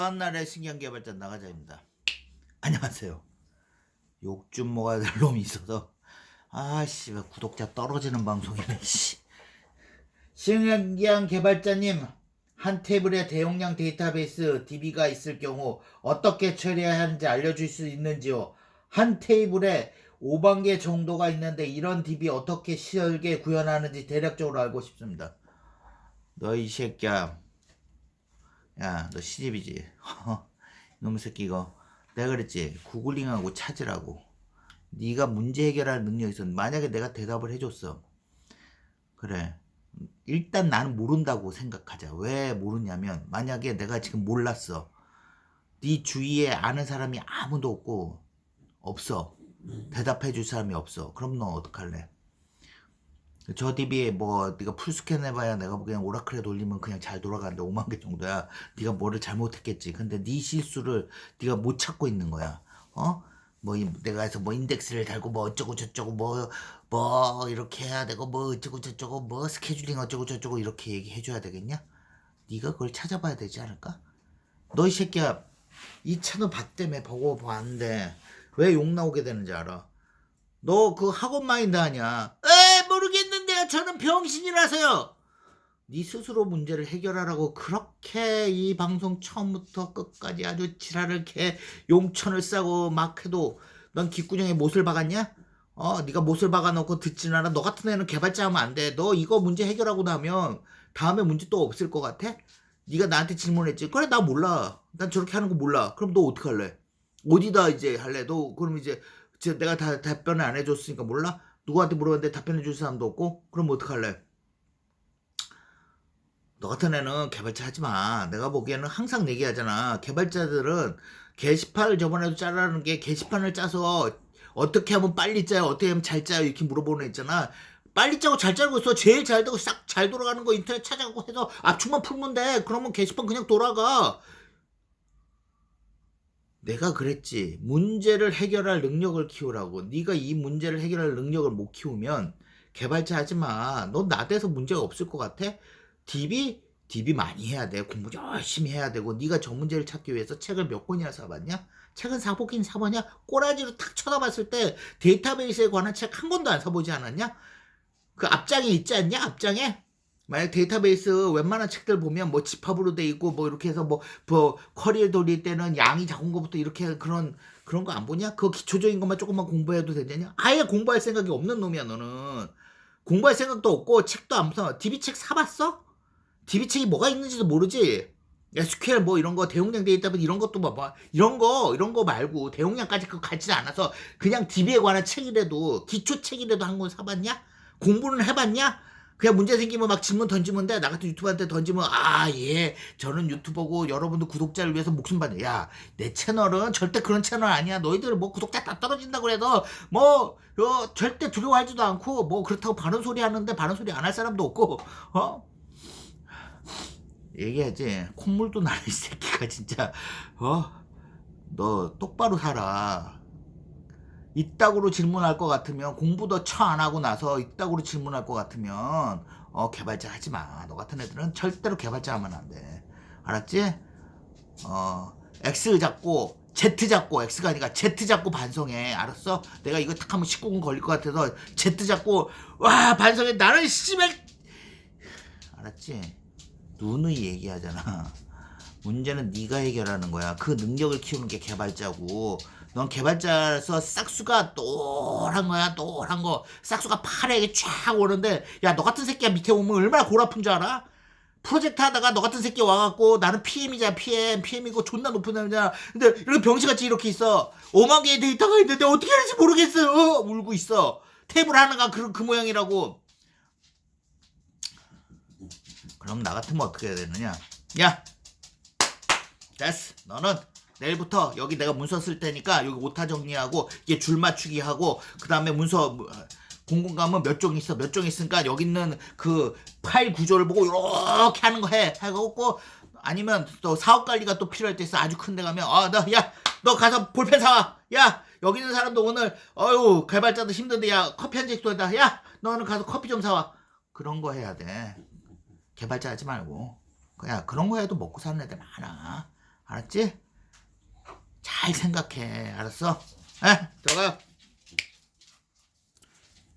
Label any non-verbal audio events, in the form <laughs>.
다음날의 신경개발자 나가자입니다. 안녕하세요. 욕 좀 먹어야 될 놈이 있어서 아씨 왜 구독자 떨어지는 방송이네 씨. 신경 개발자님 한 테이블에 대용량 데이터베이스 DB가 있을 경우 어떻게 처리해야 하는지 알려줄 수 있는지요? 한 테이블에 5만 개 정도가 있는데 이런 DB 어떻게 설계 구현하는지 대략적으로 알고 싶습니다. 너 이 새끼야 야, 너 시집이지? <laughs> 이놈의 새끼 이거. 내가 그랬지. 구글링하고 찾으라고. 네가 문제 해결할 능력이 있어 만약에 내가 대답을 해줬어. 그래. 일단 나는 모른다고 생각하자. 왜 모르냐면 만약에 내가 지금 몰랐어. 네 주위에 아는 사람이 아무도 없고 없어. 대답해 줄 사람이 없어. 그럼 너 어떡할래 저 DB에 뭐 네가 풀스캔 해봐야 내가 보기엔 오라클에 돌리면 그냥 잘 돌아가는데 5만 개 정도야. 네가 뭐를 잘못했겠지. 근데 네 실수를 네가 못 찾고 있는 거야. 어? 뭐 이- 내가 해서 뭐 인덱스를 달고 뭐 어쩌고 저쩌고 뭐뭐 이렇게 해야 되고 뭐 어쩌고 저쩌고 뭐 스케줄링 어쩌고 저쩌고 이렇게 얘기해 줘야 되겠냐? 네가 그걸 찾아봐야 되지 않을까? 너 이 새끼야 이 채널 봤 때문에 보고 봤는데 왜 욕 나오게 되는지 알아? 너 그 학원 마인드 아니야? 저는 병신이라서요. 네 스스로 문제를 해결하라고 그렇게 이 방송 처음부터 끝까지 아주 지랄을 개 용천을 싸고 막 해도 넌 귓구녕에 못을 박았냐? 어, 네가 못을 박아놓고 듣진 않아. 너 같은 애는 개발자 하면 안 돼. 너 이거 문제 해결하고 나면 다음에 문제 또 없을 것 같아? 네가 나한테 질문했지. 그래 나 몰라. 난 저렇게 하는 거 몰라. 그럼 너 어떡할래? 어디다 이제 할래? 너 그럼 이제 제- 내가 다 답변을 안 해줬으니까 몰라? 누구한테 물어봤는데 답변해 줄 사람도 없고? 그럼 어떡할래? 너 같은 애는 개발자 하지 마. 내가 보기에는 항상 얘기하잖아. 개발자들은 게시판을 저번에도 짜라는 게 게시판을 짜서 어떻게 하면 빨리 짜요? 어떻게 하면 잘 짜요? 이렇게 물어보는 애 있잖아. 빨리 짜고 잘 짜고 있어. 제일 잘 되고 싹 잘 돌아가는 거 인터넷 찾아가고 해서 압축만 풀면 돼. 그러면 게시판 그냥 돌아가. 내가 그랬지. 문제를 해결할 능력을 키우라고. 네가 이 문제를 해결할 능력을 못 키우면 개발자 하지 마. 너 나대서 문제가 없을 것 같아? DB? DB 많이 해야 돼. 공부 열심히 해야 되고 네가 저 문제를 찾기 위해서 책을 몇 권이나 사봤냐? 책은 사보긴 사보냐? 꼬라지로 탁 쳐다봤을 때 데이터베이스에 관한 책 한 권도 안 사보지 않았냐? 그 앞장에 있지 않냐? 앞장에? 만약 데이터베이스 웬만한 책들 보면 뭐 집합으로 돼 있고 뭐 이렇게 해서 뭐, 뭐 쿼리를 돌릴 때는 양이 작은 것부터 이렇게 그런 그런 거 안 보냐? 그거 기초적인 것만 조금만 공부해도 되냐? 아예 공부할 생각이 없는 놈이야 너는 공부할 생각도 없고 책도 안 사. DB 책 사봤어? DB 책이 뭐가 있는지도 모르지. SQL 뭐 이런 거 대용량 데이터베이스 이런 것도 봐봐 이런 거 이런 거 말고 대용량까지 그거 가지 않아서 그냥 DB에 관한 책이라도 기초 책이라도 한 권 사봤냐? 공부는 해봤냐? 그냥 문제 생기면 막 질문 던지면 돼. 나 같은 유튜버한테 던지면 아 예 저는 유튜버고 여러분들 구독자를 위해서 목숨 받는 야 내 채널은 절대 그런 채널 아니야. 너희들 뭐 구독자 다 떨어진다 그래서 뭐 어, 절대 두려워하지도 않고 뭐 그렇다고 바른 소리 하는데 바른 소리 안 할 사람도 없고 어 얘기하지 콧물도 나는 이 새끼가 진짜 어 너 똑바로 살아. 이따구로 질문할 것 같으면 공부도 처 안 하고 나서 이따구로 질문할 것 같으면 어 개발자 하지 마. 너 같은 애들은 절대로 개발자 하면 안 돼. 알았지? 어 X 잡고 Z 잡고 X가 아니라 Z 잡고 반성해. 알았어? 내가 이거 탁 하면 19분 걸릴 것 같아서 Z 잡고 와 반성해. 나는 씨발 알았지? 누누이 얘기하잖아. 문제는 네가 해결하는 거야. 그 능력을 키우는 게 개발자고. 넌 개발자라서 싹수가 또한 거야, 또한 거. 싹수가 파랗게 쫙 오는데, 야, 너 같은 새끼가 밑에 오면 얼마나 골 아픈 줄 알아? 프로젝트 하다가 너 같은 새끼 와갖고 나는 PM이잖아, PM. PM이고 존나 높은 남자잖아. 근데 이렇게 병신같이 이렇게 있어. 5만 개의 데이터가 있는데 어떻게 하는지 모르겠어요. 울고 있어. 테이블 하나가 그, 그 모양이라고. 그럼 나 같으면 어떻게 해야 되느냐? 야! 됐어. 너는 내일부터 여기 내가 문서 쓸 테니까 여기 오타 정리하고 이게 줄 맞추기 하고 그 다음에 문서 공공 가면 몇종 있어 몇 종 있으니까 여기 있는 그 파일 구조를 보고 이렇게 하는 거 해. 해갖고 아니면 또 사업 관리가 또 필요할 때 있어 아주 큰 데 가면 아너야너 가서 볼펜 사와. 야 여기 있는 사람도 오늘 어유 개발자도 힘든데 야 커피 한 잔씩 도다. 야 너는 가서 커피 좀 사와. 그런 거 해야 돼. 개발자 하지 말고. 야 그런 거 해도 먹고 사는 애들 많아. 알았지? 잘 생각해. 알았어? 에? 들어가.